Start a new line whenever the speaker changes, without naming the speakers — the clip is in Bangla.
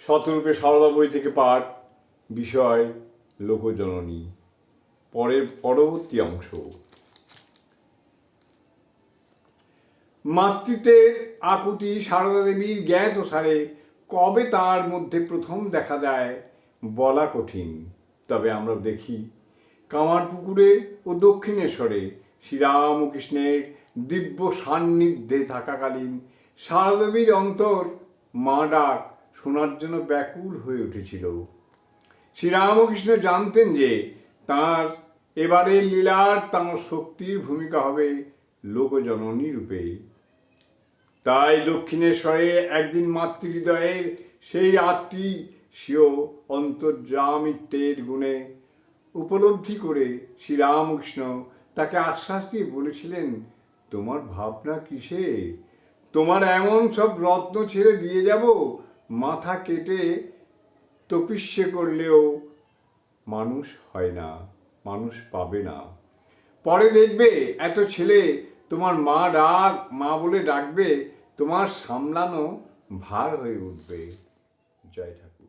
শতরূপে সারদা বই থেকে পাঠ, বিষয়, লোকজননী, পরের পরবর্তী অংশ। মাতৃত্বের আকুতি সারদা দেবীর জ্ঞাত সারে কবে তার মধ্যে প্রথম দেখা দেয় বলা কঠিন। তবে আমরা দেখি কামারপুকুরে ও দক্ষিণেশ্বরে শ্রীরামকৃষ্ণের দিব্য সান্নিধ্যে থাকাকালীন সারদেবীর অন্তর মা ডাক শোনার জন্য ব্যাকুল হয়ে উঠেছিল। শ্রীরামকৃষ্ণ জানতেন যে তার এবারে লীলার তাঁর শক্তির ভূমিকা হবে লোকজননী রূপে। তাই দক্ষিণেশ্বরে একদিন মাতৃহৃদয়ের সেই আত্মী স্বীয় অন্তর্যামিত্বের গুণে উপলব্ধি করে শ্রীরামকৃষ্ণ তাকে আশ্বাস দিয়ে বলেছিলেন, তোমার ভাবনা কিসে তোমার এমন সব রত্ন ছেড়ে দিয়ে যাব মাথা কেটে তপিস্যে করলেও মানুষ হয় না, মানুষ পাবে না। পরে দেখবে এত ছেলে তোমার মা ডাক, মা বলে ডাকবে, তোমার সামলানো ভার হয়ে উঠবে। জয় ঠাকুর।